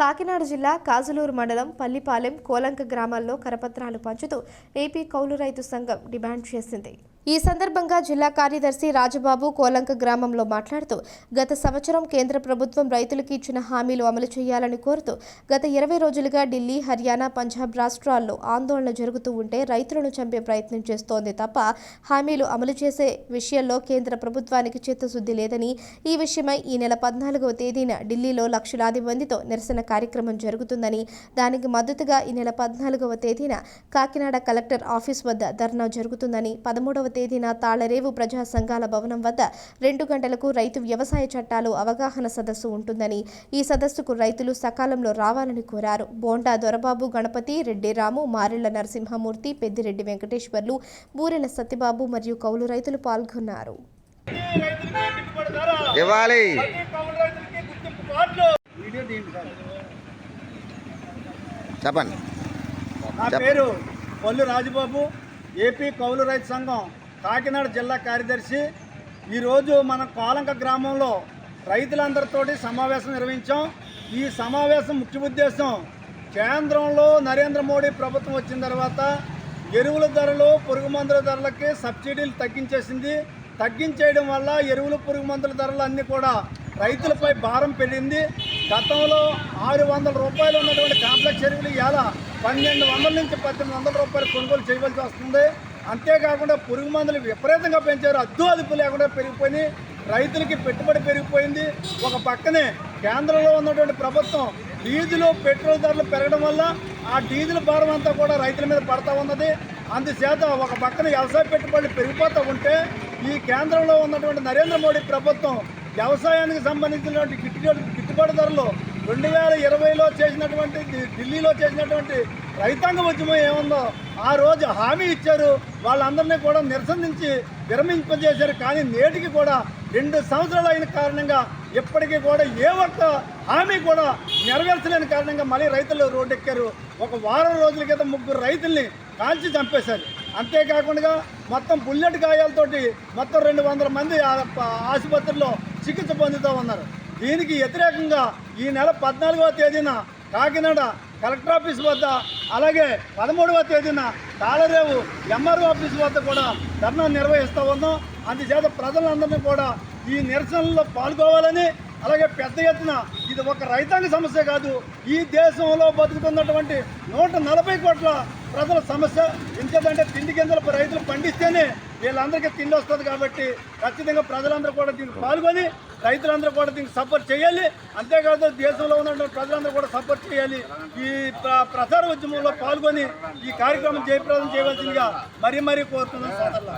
కాకినాడ జిల్లా కాజులూరు మండలం పల్లిపాలెం కోలంక గ్రామాల్లో కరపత్రాలు పంచుతూ ఏపీ కౌలు రైతు సంఘం డిమాండ్ చేసింది. ఈ సందర్భంగా జిల్లా కార్యదర్శి రాజబాబు కోలంక గ్రామంలో మాట్లాడుతూ గత సంవత్సరం కేంద్ర ప్రభుత్వం రైతులకు ఇచ్చిన హామీలు అమలు చేయాలని కోరుతూ గత ఇరవై రోజులుగా ఢిల్లీ హర్యానా పంజాబ్ రాష్ట్రాల్లో ఆందోళన జరుగుతూ ఉంటే రైతులను చంపే ప్రయత్నం చేస్తోంది తప్ప హామీలు అమలు చేసే విషయంలో కేంద్ర ప్రభుత్వానికి చిత్తశుద్ధి లేదని ఈ విషయమై ఈ నెల పద్నాలుగవ తేదీన ఢిల్లీలో లక్షలాది మందితో నిరసన కార్యక్రమం జరుగుతుందని దానికి మద్దతుగా ఈ నెల పద్నాలుగవ తేదీన కాకినాడ కలెక్టర్ ఆఫీస్ వద్ద ధర్నా జరుగుతుందని పదమూడవ తేదీన తాళరేవు ప్రజా సంఘాల భవనం వద్ద రెండు గంటలకు రైతు వ్యవసాయ చట్టాలు అవగాహన సదస్సు ఉంటుందని ఈ సదస్సుకు రైతులు సకాలంలో రావాలని కోరారు. బోండా దొరబాబు గణపతి రెడ్డి రాము మారెళ్ళ నరసింహమూర్తి పెద్దిరెడ్డి వెంకటేశ్వర్లు బూరెల సత్యబాబు మరియు కౌలు రైతులు పాల్గొన్నారు. ఇవ్వాలి. చెప్పండి. నా పేరు పల్లు రాజబాబు ఏపీ కౌలు రైతు సంఘం. కాకినాడ జిల్లా కార్యదర్శి ఈరోజు మన కోలంక గ్రామంలో రైతులందరితోటి సమావేశం నిర్వహించాం. ఈ సమావేశం ముఖ్య ఉద్దేశం కేంద్రంలో నరేంద్ర మోడీ ప్రభుత్వం వచ్చిన తర్వాత ఎరువుల ధరలు పురుగు మందుల ధరలకి సబ్సిడీలు తగ్గించేసింది. తగ్గించేయడం వల్ల ఎరువులు పురుగు మందుల ధరలు అన్నీ కూడా రైతులపై భారం పెరిగింది. గతంలో ఆరు వందల రూపాయలు ఉన్నటువంటి కాంప్లెక్స్ ఎరువులు ఇవాళ పన్నెండు వందల నుంచి పద్దెనిమిది వందల రూపాయలు కొనుగోలు చేయవలసి వస్తుంది. అంతేకాకుండా పురుగు మందులు విపరీతంగా పెంచారు. అద్దు అదుపు లేకుండా పెరిగిపోయి రైతులకి పెట్టుబడి పెరిగిపోయింది. ఒక పక్కనే కేంద్రంలో ఉన్నటువంటి ప్రభుత్వం డీజిల్ పెట్రోల్ ధరలు పెరగడం వల్ల ఆ డీజిల్ భారం అంతా కూడా రైతుల మీద పడతా ఉన్నది. అందుచేత ఒక పక్కన వ్యవసాయ పెట్టుబడులు పెరిగిపోతూ ఉంటే ఈ కేంద్రంలో ఉన్నటువంటి నరేంద్ర మోడీ ప్రభుత్వం వ్యవసాయానికి సంబంధించినటువంటి గిట్టుబాటు గిట్టుబాటు ధరలు రెండు వేల ఇరవైలో చేసినటువంటి ఢిల్లీలో చేసినటువంటి రైతాంగ ఉద్యమం ఏముందో ఆ రోజు హామీ ఇచ్చారు. వాళ్ళందరినీ కూడా నిరసన నుంచి విరమింపజేశారు. కానీ నేటికి కూడా రెండు సంవత్సరాలు అయిన కారణంగా ఇప్పటికీ కూడా ఏ ఒక్క హామీ కూడా నెరవేర్చలేని కారణంగా మళ్ళీ రైతులు రోడ్డెక్కారు. ఒక వారం రోజుల క్రితం ముగ్గురు రైతుల్ని కాల్చి చంపేశారు. అంతేకాకుండా మొత్తం బుల్లెట్ గాయాలతోటి మొత్తం రెండు వందల మంది ఆసుపత్రిలో చికిత్స పొందుతూ ఉన్నారు. దీనికి వ్యతిరేకంగా ఈ నెల పద్నాలుగవ తేదీన కాకినాడ కలెక్టర్ ఆఫీస్ వద్ద అలాగే పదమూడవ తేదీన తాళరేవు ఎంఆర్ఓ ఆఫీస్ వద్ద కూడా ధర్నా నిర్వహిస్తూ ఉన్నాం. అందుచేత ప్రజలందరినీ కూడా ఈ నిరసనలో పాల్గొవాలని అలాగే పెద్ద ఎత్తున ఇది ఒక రైతాంగ సమస్య కాదు. ఈ దేశంలో బతుకుతున్నటువంటి నూట నలభై కోట్ల ప్రజల సమస్య. ఎంతేదంటే తిండి గింజలు రైతులు పండిస్తేనే వీళ్ళందరికీ తిండి వస్తుంది కాబట్టి ఖచ్చితంగా ప్రజలందరూ కూడా దీనికి పాల్గొని రైతులందరూ కూడా దీనికి సపోర్ట్ చేయాలి. అంతేకాదు దేశంలో ఉన్నటువంటి ప్రజలందరూ కూడా సపోర్ట్ చేయాలి. ఈ ప్ర- ప్రచార ఉద్యమంలో పాల్గొని ఈ కార్యక్రమం జయప్రదం చేయవలసిందిగా మరీ మరీ కోరుతున్నాం సోదరులు